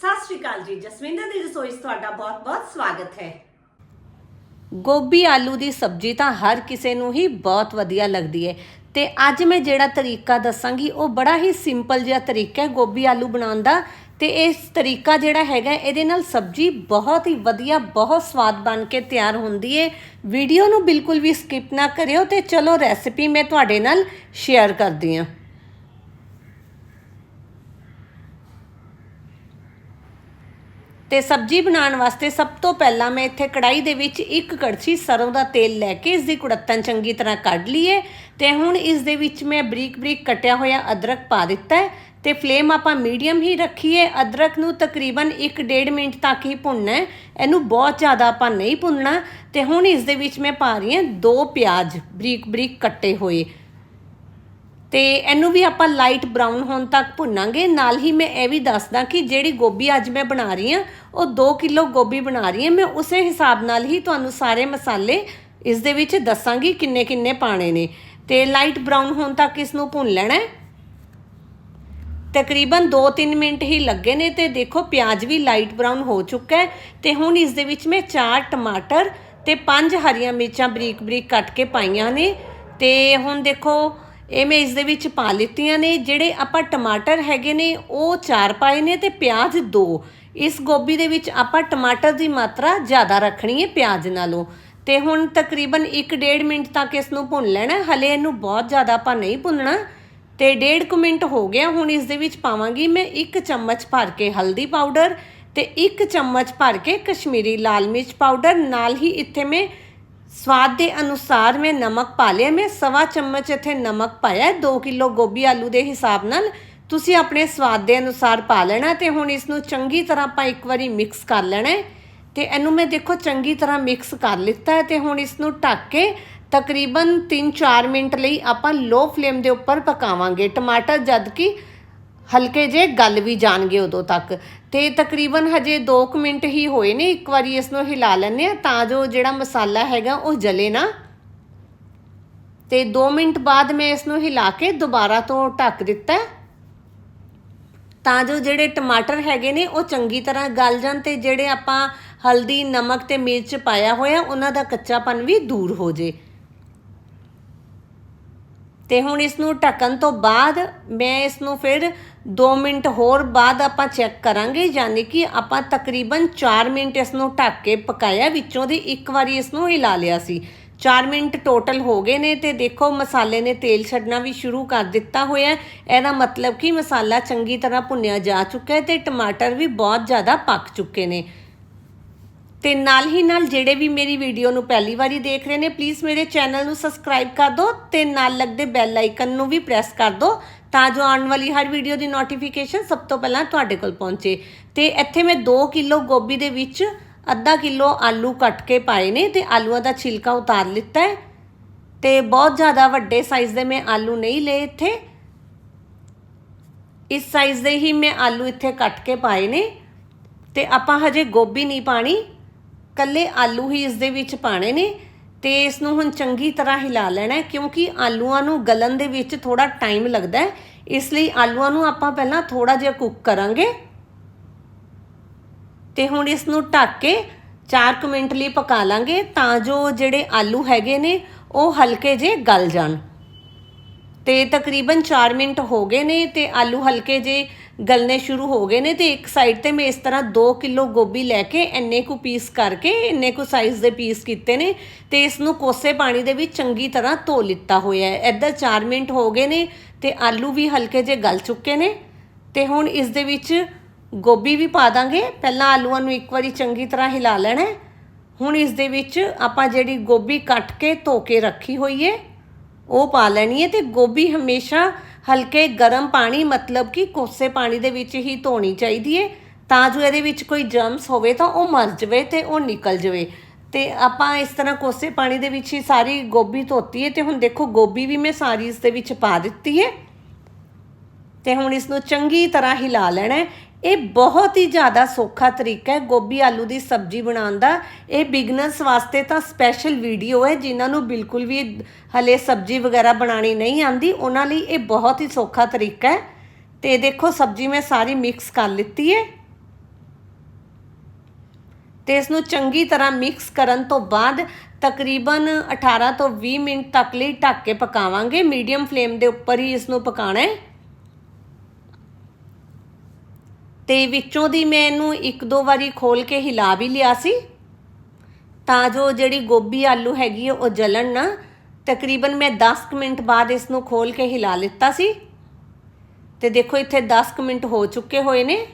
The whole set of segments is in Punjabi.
ਸਤਿ ਸ਼੍ਰੀ ਅਕਾਲ ਜੀ। ਜਸਵਿੰਦਰ ਦੀ ਰਸੋਈ 'ਚ ਤੁਹਾਡਾ ਬਹੁਤ-ਬਹੁਤ ਸਵਾਗਤ ਹੈ। ਗੋਭੀ ਆਲੂ ਦੀ ਸਬਜ਼ੀ ਤਾਂ ਹਰ ਕਿਸੇ ਨੂੰ ਹੀ ਬਹੁਤ ਵਧੀਆ ਲੱਗਦੀ ਹੈ। ਤੇ ਅੱਜ ਮੈਂ ਜਿਹੜਾ ਤਰੀਕਾ ਦੱਸਾਂਗੀ, ਉਹ ਬੜਾ ਹੀ ਸਿੰਪਲ ਜਿਹਾ ਤਰੀਕਾ ਹੈ ਗੋਭੀ ਆਲੂ ਬਣਾਉਣ ਦਾ। ਤੇ ਇਸ ਤਰੀਕਾ ਜਿਹੜਾ ਹੈਗਾ, ਇਹਦੇ ਨਾਲ ਸਬਜ਼ੀ ਬਹੁਤ ਹੀ ਵਧੀਆ, ਬਹੁਤ ਸਵਾਦ ਬਣ ਕੇ ਤਿਆਰ ਹੁੰਦੀ ਹੈ। ਵੀਡੀਓ ਨੂੰ ਬਿਲਕੁਲ ਵੀ ਸਕਿਪ ਨਾ ਕਰਿਓ ਤੇ ਚਲੋ ਰੈਸਿਪੀ ਮੈਂ ਤੁਹਾਡੇ ਨਾਲ ਸ਼ੇਅਰ ਕਰਦੀ ਹਾਂ। ਤੇ ਸਬਜ਼ੀ ਬਣਾਉਣ ਵਾਸਤੇ ਸਭ ਤੋਂ ਪਹਿਲਾਂ ਮੈਂ ਇੱਥੇ ਕੜਾਈ ਦੇ ਵਿੱਚ ਇੱਕ ਕੜਛੀ ਸਰੋਂ ਦਾ ਤੇਲ ਲੈ ਕੇ ਇਸ ਦੀ ਕੁੜੱਤਨ ਚੰਗੀ ਤਰ੍ਹਾਂ ਕੱਢ ਲਈਏ ਤੇ ਹੁਣ ਇਸ ਦੇ ਵਿੱਚ ਮੈਂ ਬਰੀਕ ਬਰੀਕ ਕੱਟਿਆ ਹੋਇਆ ਅਦਰਕ ਪਾ ਦਿੱਤਾ ਹੈ ਤੇ ਫਲੇਮ ਆਪਾਂ ਮੀਡੀਅਮ ਹੀ ਰੱਖੀਏ। ਅਦਰਕ ਨੂੰ ਤਕਰੀਬਨ 1.5 ਮਿੰਟ ਤੱਕ ਹੀ ਭੁੰਨਣਾ ਹੈ। ਇਹਨੂੰ ਬਹੁਤ ਜ਼ਿਆਦਾ ਆਪਾਂ ਨਹੀਂ ਭੁੰਨਣਾ। ਤੇ ਹੁਣ ਇਸ ਦੇ ਵਿੱਚ ਮੈਂ ਪਾ ਰਹੀ ਹਾਂ ਦੋ ਪਿਆਜ਼ ਬਰੀਕ ਬਰੀਕ ਕੱਟੇ ਹੋਏ। ਤੇ ਇਹਨੂੰ ਵੀ ਆਪਾਂ ਲਾਈਟ ਬਰਾਊਨ ਹੋਣ ਤੱਕ ਭੁੰਨਾਂਗੇ। ਨਾਲ ਹੀ ਮੈਂ ਇਹ ਵੀ ਦੱਸਦਾ ਕਿ ਜਿਹੜੀ ਗੋਭੀ ਅੱਜ ਮੈਂ ਬਣਾ ਰਹੀ ਹਾਂ, ਉਹ 2 ਕਿਲੋ ਗੋਭੀ ਬਣਾ ਰਹੀ ਹਾਂ। ਮੈਂ ਉਸੇ ਹਿਸਾਬ ਨਾਲ ਹੀ ਤੁਹਾਨੂੰ ਸਾਰੇ ਮਸਾਲੇ ਇਸ ਦੇ ਵਿੱਚ ਦੱਸਾਂਗੀ ਕਿੰਨੇ ਕਿੰਨੇ ਪਾਣੇ ਨੇ। ਤੇ ਲਾਈਟ ਬਰਾਊਨ ਹੋਣ ਤੱਕ ਇਸ ਨੂੰ ਭੁੰਨ ਲੈਣਾ ਹੈ। ਤਕਰੀਬਨ 2-3 ਮਿੰਟ ਹੀ ਲੱਗੇ ਨੇ ਤੇ ਦੇਖੋ ਪਿਆਜ਼ ਵੀ ਲਾਈਟ ਬਰਾਊਨ ਹੋ ਚੁੱਕਾ ਹੈ। ਤੇ ਹੁਣ ਇਸ ਦੇ ਵਿੱਚ ਮੈਂ 4 ਟਮਾਟਰ ਤੇ 5 ਹਰੀਆਂ ਮਿਰਚਾਂ ਬਰੀਕ ਬਰੀਕ ਕੱਟ ਕੇ ਪਾਈਆਂ ਨੇ। ਤੇ ਹੁਣ ਦੇਖੋ ਇਹ ਮੈਂ ਇਸ ਦੇ ਵਿੱਚ ਪਾ ਲਿੱਤੀਆਂ ਨੇ, ਜਿਹੜੇ ਆਪਾਂ ਟਮਾਟਰ ਹੈਗੇ ਨੇ, ਉਹ ਚਾਰ ਪਾਏ ਨੇ ਤੇ ਪਿਆਜ਼ ਦੋ। ਇਸ ਗੋਭੀ ਦੇ ਵਿੱਚ ਆਪਾਂ ਟਮਾਟਰ ਦੀ ਮਾਤਰਾ ਜ਼ਿਆਦਾ ਰੱਖਣੀ ਹੈ ਪਿਆਜ਼ ਨਾਲੋਂ। ਤੇ ਹੁਣ ਤਕਰੀਬਨ 1.5 ਮਿੰਟ ਤੱਕ ਇਸ ਨੂੰ ਭੁੰਨ ਲੈਣਾ ਹੈ। ਹਲੇ ਇਹਨੂੰ ਬਹੁਤ ਜ਼ਿਆਦਾ ਆਪਾਂ ਨਹੀਂ ਭੁੰਨਣਾ। ਤੇ ਡੇਢ ਕੁ ਮਿੰਟ ਹੋ ਗਿਆ, ਹੁਣ ਇਸ ਦੇ ਵਿੱਚ ਪਾਵਾਂਗੀ ਮੈਂ 1 ਚਮਚ ਭਰ ਕੇ ਹਲਦੀ ਪਾਊਡਰ ਤੇ 1 ਚਮਚ ਭਰ ਕੇ ਕਸ਼ਮੀਰੀ ਲਾਲ ਮਿਰਚ ਪਾਊਡਰ। ਨਾਲ ਹੀ ਇੱਥੇ ਮੈਂ ਸਵਾਦ ਦੇ ਅਨੁਸਾਰ ਮੈਂ ਨਮਕ ਪਾ ਲਿਆ। ਮੈਂ ਸਵਾ ਚਮਚ ਇੱਥੇ ਨਮਕ ਪਾਇਆ 2 ਕਿਲੋ ਗੋਭੀ ਆਲੂ ਦੇ ਹਿਸਾਬ ਨਾਲ। ਤੁਸੀਂ ਆਪਣੇ ਸਵਾਦ ਦੇ ਅਨੁਸਾਰ ਪਾ ਲੈਣਾ ਤੇ ਹੁਣ ਇਸ ਨੂੰ ਚੰਗੀ ਤਰ੍ਹਾਂ ਆਪਾਂ ਇੱਕ ਵਾਰੀ ਮਿਕਸ ਕਰ ਲੈਣਾ ਹੈ। ਤੇ ਇਹਨੂੰ ਮੈਂ ਦੇਖੋ ਚੰਗੀ ਤਰ੍ਹਾਂ ਮਿਕਸ ਕਰ ਲਿੱਤਾ ਹੈ ਤੇ ਹੁਣ ਇਸ ਨੂੰ ਢੱਕ ਕੇ ਤਕਰੀਬਨ 3-4 ਮਿੰਟ ਲਈ ਆਪਾਂ ਲੋ ਫਲੇਮ ਦੇ ਉੱਪਰ ਪਕਾਵਾਂਗੇ। ਟਮਾਟਰ ਜਦ ਕਿ ਹਲਕੇ ਜੇ ਗੱਲ ਵੀ ਜਾਣਗੇ ਉਦੋਂ ਤੱਕ। ਤੇ ਤਕਰੀਬਨ ਹਜੇ 2 ਮਿੰਟ ਹੀ ਹੋਏ ਨੇ, ਇੱਕ ਵਾਰੀ ਇਸ ਨੂੰ ਹਿਲਾ ਲੈਂਦੇ ਆ ਤਾਂ ਜੋ ਜਿਹੜਾ ਮਸਾਲਾ ਹੈਗਾ ਉਹ ਜਲੇ ਨਾ। ਤੇ 2 ਮਿੰਟ ਬਾਅਦ ਮੈਂ ਇਸ ਨੂੰ ਹਿਲਾ ਕੇ ਦੁਬਾਰਾ ਤੋਂ ਢੱਕ ਦਿੱਤਾ ਤਾਂ ਜੋ ਜਿਹੜੇ ਟਮਾਟਰ ਹੈਗੇ ਨੇ, ਉਹ ਚੰਗੀ ਤਰ੍ਹਾਂ ਗਲ ਜਾਣ ਤੇ ਜਿਹੜੇ ਆਪਾਂ ਹਲਦੀ, ਨਮਕ ਤੇ ਮਿਰਚ ਪਾਇਆ ਹੋਇਆ, ਉਹਨਾਂ ਦਾ ਕੱਚਾਪਨ ਵੀ ਦੂਰ ਹੋ ਜੇ। ਤੇ ਹੁਣ ਇਸ ਨੂੰ ਢੱਕਣ ਤੋਂ ਬਾਅਦ ਮੈਂ ਇਸ ਨੂੰ ਫਿਰ 2 ਮਿੰਟ ਹੋਰ ਬਾਅਦ ਆਪਾਂ ਚੈੱਕ ਕਰਾਂਗੇ, ਯਾਨੀ ਕਿ ਆਪਾਂ ਤਕਰੀਬਨ 4 ਮਿੰਟ ਇਸ ਨੂੰ ਢੱਕ ਕੇ ਪਕਾਇਆ, ਵਿੱਚੋਂ ਦੀ ਇੱਕ ਵਾਰੀ ਇਸ ਨੂੰ ਹਿਲਾ ਲਿਆ ਸੀ। 4 ਮਿੰਟ ਟੋਟਲ ਹੋ ਗਏ ਨੇ ਤੇ ਦੇਖੋ ਮਸਾਲੇ ਨੇ ਤੇਲ ਛੱਡਣਾ ਵੀ ਸ਼ੁਰੂ ਕਰ ਦਿੱਤਾ ਹੋਇਆ। ਇਹਦਾ ਮਤਲਬ ਕਿ ਮਸਾਲਾ ਚੰਗੀ ਤਰ੍ਹਾਂ ਭੁੰਨਿਆ ਜਾ ਚੁੱਕਾ ਹੈ ਤੇ ਟਮਾਟਰ ਵੀ ਬਹੁਤ ਜ਼ਿਆਦਾ ਪੱਕ ਚੁੱਕੇ ਨੇ। ਤੇ ਨਾਲ ਹੀ ਨਾਲ ਜਿਹੜੇ ਵੀ ਮੇਰੀ ਵੀਡੀਓ ਨੂੰ ਪਹਿਲੀ ਵਾਰੀ ਦੇਖ ਰਹੇ ਨੇ ਪਲੀਜ਼ ਮੇਰੇ ਚੈਨਲ ਨੂੰ ਸਬਸਕ੍ਰਾਈਬ ਕਰ ਦਿਓ ਤੇ ਨਾਲ ਲੱਗਦੇ ਬੈਲ ਆਈਕਨ ਨੂੰ ਵੀ ਪ੍ਰੈਸ ਕਰ ਦਿਓ ਤਾਂ ਜੋ ਆਉਣ ਵਾਲੀ ਹਰ ਵੀਡੀਓ ਦੀ ਨੋਟੀਫਿਕੇਸ਼ਨ ਸਭ ਤੋਂ ਪਹਿਲਾਂ ਤੁਹਾਡੇ ਕੋਲ ਪਹੁੰਚੇ। ਤੇ ਇੱਥੇ ਮੈਂ 2 ਕਿਲੋ ਗੋਭੀ ਦੇ ਵਿੱਚ ਅੱਧਾ ਕਿਲੋ ਆਲੂ ਕੱਟ ਕੇ ਪਾਏ ਨੇ ਤੇ ਆਲੂਆਂ ਦਾ ਛਿਲਕਾ ਉਤਾਰ ਲਿੱਤਾ ਹੈ। ਤੇ ਬਹੁਤ ਜ਼ਿਆਦਾ ਵੱਡੇ ਸਾਈਜ਼ ਦੇ ਮੈਂ ਆਲੂ ਨਹੀਂ ਲਏ ਇੱਥੇ। ਇਸ ਸਾਈਜ਼ ਦੇ ਹੀ ਮੈਂ ਆਲੂ ਇੱਥੇ ਕੱਟ ਕੇ ਪਾਏ ਨੇ। ਤੇ ਆਪਾਂ ਹਜੇ ਗੋਭੀ ਨਹੀਂ ਪਾਣੀ। ਕੱਲੇ ਆਲੂ ਹੀ ਇਸ ਦੇ ਵਿੱਚ ਪਾਣੇ ਨੇ ਤੇ ਇਸ ਨੂੰ ਹੁਣ ਚੰਗੀ ਤਰ੍ਹਾਂ ਹਿਲਾ ਲੈਣਾ ਕਿਉਂਕਿ ਆਲੂਆਂ ਨੂੰ ਗਲਣ ਦੇ ਵਿੱਚ ਥੋੜਾ ਟਾਈਮ ਲੱਗਦਾ ਹੈ। ਇਸ ਲਈ ਆਲੂਆਂ ਨੂੰ ਆਪਾਂ ਪਹਿਲਾਂ ਥੋੜਾ ਜਿਹਾ ਕੁੱਕ ਕਰਾਂਗੇ। ਤੇ ਹੁਣ ਇਸ ਨੂੰ ਢੱਕ ਕੇ 4 ਮਿੰਟ ਲਈ ਪਕਾ ਲਾਂਗੇ ਤਾਂ ਜੋ ਜਿਹੜੇ ਆਲੂ ਹੈਗੇ ਨੇ, ਉਹ ਹਲਕੇ ਜੇ ਗਲ ਜਾਣ। ਤੇ ਤਕਰੀਬਨ 4 ਮਿੰਟ ਹੋ ਗਏ ਨੇ ਤੇ ਆਲੂ ਹਲਕੇ ਜੇ ਗਲਨੇ ਸ਼ੁਰੂ ਹੋ ਗਏ ਨੇ ਤੇ ਇੱਕ ਸਾਈਡ ਤੇ ਮੈਂ ਇਸ ਤਰ੍ਹਾਂ 2 ਕਿਲੋ ਗੋਭੀ ਲੈ ਕੇ ਇੰਨੇ ਕੁ ਪੀਸ ਕਰਕੇ, ਇੰਨੇ ਕੁ ਸਾਈਜ਼ ਦੇ ਪੀਸ ਕੀਤੇ ਨੇ ਤੇ ਇਸ ਨੂੰ ਕੋਸੇ ਪਾਣੀ ਦੇ ਵਿੱਚ ਚੰਗੀ ਤਰ੍ਹਾਂ ਧੋ ਲਿੱਤਾ ਹੋਇਆ ਹੈ। ਇੱਧਰ 4 ਮਿੰਟ ਹੋ ਗਏ ਨੇ ਤੇ ਆਲੂ ਵੀ ਹਲਕੇ ਜੇ ਗਲ ਚੁੱਕੇ ਨੇ ਤੇ ਹੁਣ ਇਸ ਦੇ ਵਿੱਚ ਗੋਭੀ ਵੀ ਪਾ ਦਾਂਗੇ। ਪਹਿਲਾਂ ਆਲੂਆਂ ਨੂੰ ਇੱਕ ਵਾਰੀ ਚੰਗੀ ਤਰ੍ਹਾਂ ਹਿਲਾ ਲੈਣਾ ਹੈ। ਹੁਣ ਇਸ ਦੇ ਵਿੱਚ ਆਪਾਂ ਜਿਹੜੀ ਗੋਭੀ ਕੱਟ ਕੇ ਧੋ ਕੇ ਰੱਖੀ ਹੋਈ ਏ ਉਹ ਪਾ ਲੈਣੀ ਹੈ ਤੇ ਗੋਭੀ ਹਮੇਸ਼ਾ ਹਲਕੇ ਗਰਮ ਪਾਣੀ ਮਤਲਬ ਕਿ ਕੋਸੇ ਪਾਣੀ ਦੇ ਵਿੱਚ ਹੀ ਧੋਣੀ ਚਾਹੀਦੀ ਹੈ ਤਾਂ ਜੋ ਇਹਦੇ ਵਿੱਚ ਕੋਈ ਜਰਮਸ ਹੋਵੇ ਤਾਂ ਉਹ ਮਰ ਜਵੇ ਤੇ ਉਹ ਨਿਕਲ ਜਵੇ। ਤੇ ਆਪਾਂ ਇਸ ਤਰ੍ਹਾਂ ਕੋਸੇ ਪਾਣੀ ਦੇ ਵਿੱਚ ਹੀ ਸਾਰੀ ਗੋਭੀ ਧੋਤੀ ਹੈ ਤੇ ਹੁਣ ਦੇਖੋ ਗੋਭੀ ਵੀ ਮੈਂ ਸਾਰੀ ਇਸ ਦੇ ਵਿੱਚ ਪਾ ਦਿੱਤੀ ਹੈ ਤੇ ਹੁਣ ਇਸ ਨੂੰ ਚੰਗੀ ਤਰ੍ਹਾਂ ਹਿਲਾ ਲੈਣਾ ਇਹ ਬਹੁਤ ਹੀ ਜ਼ਿਆਦਾ ਸੌਖਾ ਤਰੀਕਾ ਹੈ ਗੋਭੀ ਆਲੂ ਦੀ ਸਬਜ਼ੀ ਬਣਾਉਣ ਦਾ। ਇਹ ਬਿਗਨਰਸ ਵਾਸਤੇ ਤਾਂ ਸਪੈਸ਼ਲ ਵੀਡੀਓ ਹੈ, ਜਿਨ੍ਹਾਂ ਨੂੰ ਬਿਲਕੁਲ ਵੀ ਹਲੇ ਸਬਜ਼ੀ ਵਗੈਰਾ ਬਣਾਣੀ ਨਹੀਂ ਆਂਦੀ ਉਹਨਾਂ ਲਈ ਇਹ ਬਹੁਤ ਹੀ ਸੌਖਾ ਤਰੀਕਾ ਹੈ। ਤੇ ਦੇਖੋ, ਸਬਜ਼ੀ ਮੈਂ ਸਾਰੀ ਮਿਕਸ ਕਰ ਲਿੱਤੀ ਹੈ। ਤੇ ਇਸ ਨੂੰ ਚੰਗੀ ਤਰ੍ਹਾਂ ਮਿਕਸ ਕਰਨ ਤੋਂ ਬਾਅਦ ਤਕਰੀਬਨ 18 ਤੋਂ 20 ਮਿੰਟ ਤੱਕ ਲਈ ਢੱਕ ਕੇ ਪਕਾਵਾਂਗੇ। ਮੀਡੀਅਮ ਫਲੇਮ ਦੇ ਉੱਪਰ ਹੀ ਇਸ ਨੂੰ ਪਕਾਣਾ ਹੈ। ਤੇ ਵਿੱਚੋਂ ਦੀ ਮੈਂ ਇਹਨੂੰ ਇੱਕ ਦੋ ਵਾਰੀ ਖੋਲ ਕੇ ਹਿਲਾ ਵੀ ਲਿਆ ਸੀ। ਤਾਂ ਜੋ ਜਿਹੜੀ ਗੋਭੀ ਆਲੂ ਹੈਗੀ ਹੈ ਉਹ ਜਲਣ ਨਾ। ਤਕਰੀਬਨ ਮੈਂ 10 ਕੁ ਮਿੰਟ ਬਾਅਦ ਇਸ ਨੂੰ ਖੋਲ ਕੇ ਹਿਲਾ ਲਿੱਤਾ ਸੀ। ਤੇ ਦੇਖੋ, ਇੱਥੇ 10 ਕੁ ਮਿੰਟ ਹੋ ਚੁੱਕੇ ਹੋਏ ਨੇ।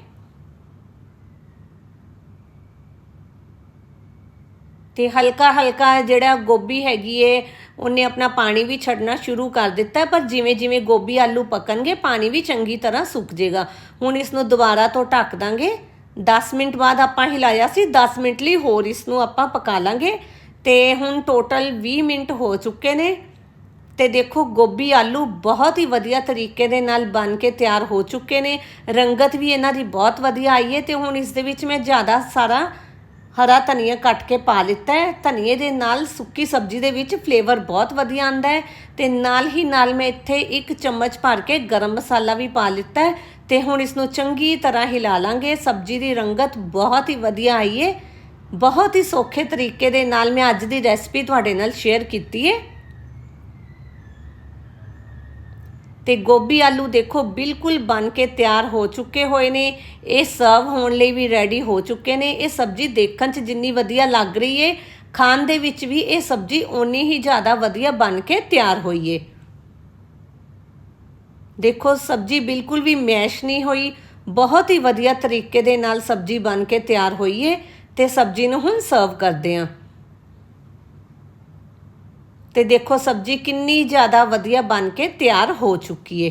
ਤੇ ਹਲਕਾ ਹਲਕਾ ਜਿਹੜਾ ਗੋਭੀ ਹੈਗੀ ਏ, ਉਹਨੇ ਆਪਣਾ ਪਾਣੀ ਵੀ ਛੱਡਣਾ ਸ਼ੁਰੂ ਕਰ ਦਿੱਤਾ ਪਰ ਜਿਵੇਂ ਜਿਵੇਂ ਗੋਭੀ ਆਲੂ ਪੱਕਣਗੇ, ਪਾਣੀ ਵੀ ਚੰਗੀ ਤਰ੍ਹਾਂ ਸੁੱਕ ਜਾਏਗਾ ਹੁਣ ਇਸ ਨੂੰ ਦੁਬਾਰਾ ਤੋਂ ਢੱਕ ਦਾਂਗੇ। 10 ਮਿੰਟ ਬਾਅਦ ਆਪਾਂ ਹਿਲਾਇਆ ਸੀ 10 ਮਿੰਟ ਲਈ ਹੋਰ ਇਸ ਨੂੰ ਆਪਾਂ ਪਕਾ ਲਾਂਗੇ। ਤੇ ਹੁਣ ਟੋਟਲ 20 ਮਿੰਟ ਹੋ ਚੁੱਕੇ ਨੇ। ਤੇ ਦੇਖੋ, ਗੋਭੀ ਆਲੂ ਬਹੁਤ ਹੀ ਵਧੀਆ ਤਰੀਕੇ ਦੇ ਨਾਲ ਬਣ ਕੇ ਤਿਆਰ ਹੋ ਚੁੱਕੇ ਨੇ। ਰੰਗਤ ਵੀ ਇਹਨਾਂ ਦੀ ਬਹੁਤ ਵਧੀਆ ਆਈ ਹੈ ਤੇ ਹੁਣ ਇਸ ਦੇ ਵਿੱਚ ਮੈਂ ਜ਼ਿਆਦਾ ਸਾਰਾ ਹਰਾ ਧਨੀਆ ਕੱਟ ਕੇ ਪਾ ਲਿੱਤਾ ਹੈ। ਧਨੀਏ ਦੇ ਨਾਲ ਸੁੱਕੀ ਸਬਜ਼ੀ ਦੇ ਵਿੱਚ ਫਲੇਵਰ ਬਹੁਤ ਵਧੀਆ ਆਂਦਾ ਹੈ ਤੇ ਨਾਲ ਹੀ ਨਾਲ ਮੈਂ ਇੱਥੇ ਇੱਕ ਚਮਚ ਭਰ ਕੇ ਗਰਮ ਮਸਾਲਾ ਵੀ ਪਾ ਲਿੱਤਾ ਹੈ ਤੇ ਹੁਣ ਇਸ ਨੂੰ ਚੰਗੀ ਤਰ੍ਹਾਂ ਹਿਲਾ ਲਾਂਗੇ। ਸਬਜ਼ੀ ਦੀ ਰੰਗਤ ਬਹੁਤ ਹੀ ਵਧੀਆ ਆਈ ਹੈ ਬਹੁਤ ਹੀ ਸੌਖੇ ਤਰੀਕੇ ਦੇ ਨਾਲ ਮੈਂ ਅੱਜ ਦੀ ਰੈਸਪੀ ਤੁਹਾਡੇ ਨਾਲ ਸ਼ੇਅਰ ਕੀਤੀ ਹੈ ਤੇ ਗੋਭੀ ਆਲੂ ਦੇਖੋ ਬਿਲਕੁਲ ਬਣ ਕੇ ਤਿਆਰ ਹੋ ਚੁੱਕੇ ਹੋਏ ਨੇ। ਇਹ ਸਰਵ ਹੋਣ ਲਈ ਵੀ ਰੈਡੀ ਹੋ ਚੁੱਕੇ ਨੇ। ਇਹ ਸਬਜ਼ੀ ਦੇਖਣ 'ਚ ਜਿੰਨੀ ਵਧੀਆ ਲੱਗ ਰਹੀ ਏ, ਖਾਣ ਦੇ ਵਿੱਚ ਵੀ ਇਹ ਸਬਜ਼ੀ ਓਨੀ ਹੀ ਜ਼ਿਆਦਾ ਵਧੀਆ ਬਣ ਕੇ ਤਿਆਰ ਹੋਈ ਏ। ਦੇਖੋ ਸਬਜ਼ੀ ਬਿਲਕੁਲ ਵੀ ਮੈਸ਼ ਨਹੀਂ ਹੋਈ। ਬਹੁਤ ਹੀ ਵਧੀਆ ਤਰੀਕੇ ਦੇ ਨਾਲ ਸਬਜ਼ੀ ਬਣ ਕੇ ਤਿਆਰ ਹੋਈ ਏ ਤੇ ਸਬਜ਼ੀ ਨੂੰ ਹੁਣ ਸਰਵ ਕਰਦੇ ਹਾਂ ਤੇ ਦੇਖੋ ਸਬਜ਼ੀ ਕਿੰਨੀ ਜ਼ਿਆਦਾ ਵਧੀਆ ਬਣ ਕੇ ਤਿਆਰ ਹੋ ਚੁੱਕੀ ਏ।